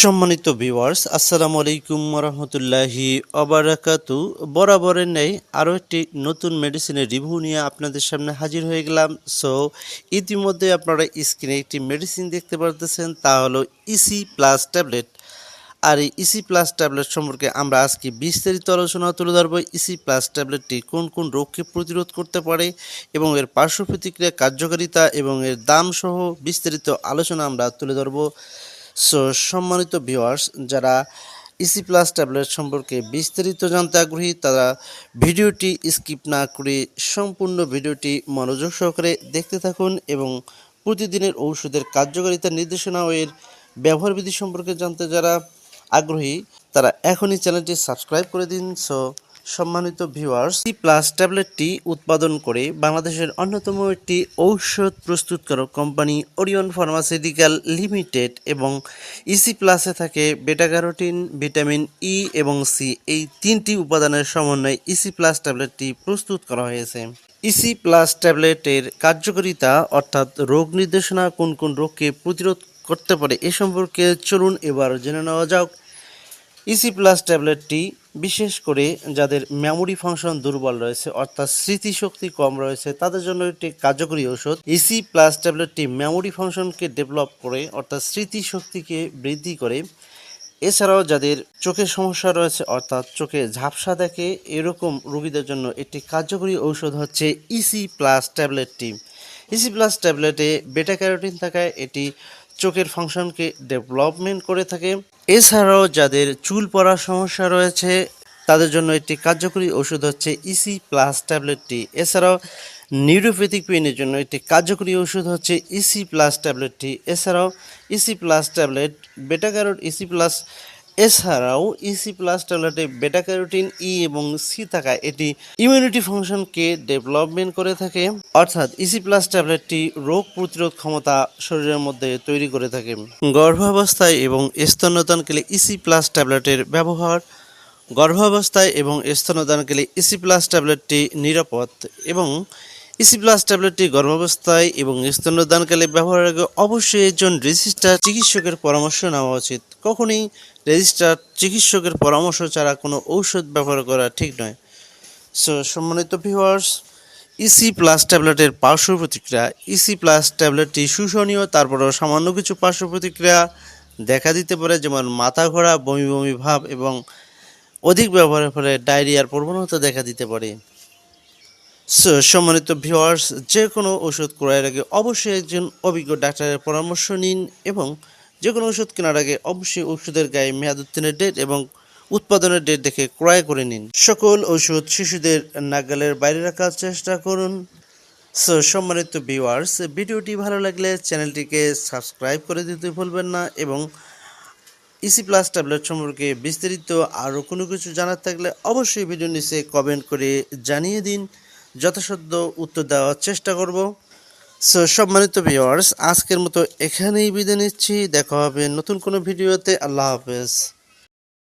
সম্মানিত ভিউয়ার্স আসসালামু আলাইকুম রহমতুল্লাহি অবরাকাতু বরাবরের নেই আরও একটি নতুন মেডিসিনের রিভিউ নিয়ে আপনাদের সামনে হাজির হয়ে গেলাম। সো ইতিমধ্যে আপনারা স্ক্রিনে একটি মেডিসিন দেখতে পারতেছেন, তা হলো ইসি প্লাস ট্যাবলেট আর এই ইসি প্লাস ট্যাবলেট সম্পর্কে আমরা আজকে বিস্তারিত আলোচনা তুলে ধরবো ইসি প্লাস ট্যাবলেটটি কোন কোন রোগকে প্রতিরোধ করতে পারে এবং এর পার্শ্ব প্রতিক্রিয়া কার্যকারিতা এবং এর দাম সহ বিস্তারিত আলোচনা আমরা তুলে ধরবো। সো সম্মানিত ভিউয়ার্স যারা ইসি প্লাস ট্যাবলেট সম্পর্কে বিস্তারিত জানতে আগ্রহী, তারা ভিডিওটি স্কিপ না করে সম্পূর্ণ ভিডিওটি মনোযোগ সহকারে দেখতে থাকুন এবং প্রতিদিনের ঔষধের কার্যকারিতা নির্দেশনা ও এর ব্যবহার বিধি সম্পর্কে জানতে যারা আগ্রহী, তারা এখনই চ্যানেলটি সাবস্ক্রাইব করে দিন। সো সম্মানিত ভিউয়ার্স সি প্লাস ট্যাবলেটটি উৎপাদন করে বাংলাদেশের অন্যতম একটি ঔষধ প্রস্তুতকারক কোম্পানি ওরিয়ন ফার্মাসিউটিক্যাল লিমিটেড এবং ইসি প্লাসে থাকে বেটা ক্যারোটিন ভিটামিন ই এবং সি এই তিনটি উপাদানের সমন্বয়ে ইসি প্লাস ট্যাবলেটটি প্রস্তুত করা হয়েছে। ইসি প্লাস ট্যাবলেটের কার্যকারিতা, অর্থাৎ রোগ নির্দেশনা, কোন কোন রোগকে প্রতিরোধ করতে পারে এ সম্পর্কে চলুন এবার জেনে নেওয়া যাক। ইসি প্লাস ট্যাবলেটটি বিশেষ করে যাদের মেমোরি ফাংশন দুর্বল রয়েছে, অর্থাৎ স্মৃতিশক্তি কম রয়েছে, তাদের জন্য একটি কার্যকরী ঔষধ। ইসি প্লাস ট্যাবলেটটি মেমোরি ফাংশনকে ডেভেলপ করে, অর্থাৎ স্মৃতিশক্তিকে বৃদ্ধি করে। এছাড়াও যাদের চোখের সমস্যা রয়েছে, অর্থাৎ চোখে ঝাপসা দেখে, এরকম রোগীদের জন্য একটি কার্যকরী ঔষধ হচ্ছে ইসি প্লাস ট্যাবলেটটি। ইসি প্লাস ট্যাবলেটে বেটা ক্যারোটিন থাকায় এটি চোখের ফাংশনকে ডেভেলপমেন্ট করে থাকে। এছাড়াও যাদের চুল পড়ার সমস্যা রয়েছে, তাদের জন্য একটি কার্যকরী ওষুধ হচ্ছে ইসি প্লাস ট্যাবলেটটি এছাড়াও নিউরোপ্যাথিক পেনের জন্য একটি কার্যকরী ওষুধ হচ্ছে ইসি প্লাস ট্যাবলেটটি এছাড়াও EC plus tablet beta EC plus এছাড়াও ইসি প্লাস ট্যাবলেটে বেটা ক্যারোটিন ই এবং সি থাকায় এটি ইমিউনিটি ফাংশনকে ডেভেলপমেন্ট করে থাকে। অর্থাৎ ইসি প্লাস ট্যাবলেটটি রোগ প্রতিরোধ ক্ষমতা শরীরের মধ্যে তৈরি করে থাকে। গর্ভাবস্থায় এবং স্তন্যদানকালে ইসি প্লাস ট্যাবলেটের ব্যবহার। গর্ভাবস্থায় এবং স্তন্যদানকালে ইসি প্লাস ট্যাবলেটটি নিরাপদ এবং ইসি প্লাস ট্যাবলেটটি গর্ভাবস্থায় এবং স্তন্যদানকালে ব্যবহারের আগে অবশ্যই একজন রেজিস্টার চিকিৎসকের পরামর্শ নেওয়া উচিত। কখনই রেজিস্টার চিকিৎসকের পরামর্শ ছাড়া কোনো ঔষধ ব্যবহার করা ঠিক নয়। সো সম্মানিত ভিউয়ার্স ইসি প্লাস ট্যাবলেটের পার্শ্ব প্রতিক্রিয়া। ইসি প্লাস ট্যাবলেটটি শোষণীয়, তারপরেও সামান্য কিছু পার্শ্ব প্রতিক্রিয়া দেখা দিতে পারে, যেমন মাথা ঘোরা, বমি বমি ভাব এবং অধিক ব্যবহারের ফলে ডায়রিয়ার প্রবণতা দেখা দিতে পারে। সো সম্মানিত ভিউয়ার্স যে কোনো ওষুধ ক্রয়ের আগে অবশ্যই একজন অভিজ্ঞ ডাক্তারের পরামর্শ নিন এবং যে কোনো ওষুধ কেনার আগে অবশ্যই ওষুধের গায়ে মেয়াদ উত্তীর্ণের ডেট এবং উৎপাদনের ডেট দেখে ক্রয় করে নিন। সকল ওষুধ শিশুদের নাগালের বাইরে রাখার চেষ্টা করুন। সো সম্মানিত ভিউয়ার্স ভিডিওটি ভালো লাগলে চ্যানেলটিকে সাবস্ক্রাইব করে দিতে ভুলবেন না এবং ইসি প্লাস ট্যাবলেট সম্পর্কে বিস্তারিত আরও কোনো কিছু জানার থাকলে অবশ্যই ভিডিও নিচে কমেন্ট করে জানিয়ে দিন। যথাসাধ্য উত্তর দেওয়ার চেষ্টা করব। সো সম্মানিত ভিওয়ার্স আজকের মতো এখানেই বিদায় নিচ্ছি। দেখা হবে নতুন কোনো ভিডিওতে। আল্লাহ হাফেজ।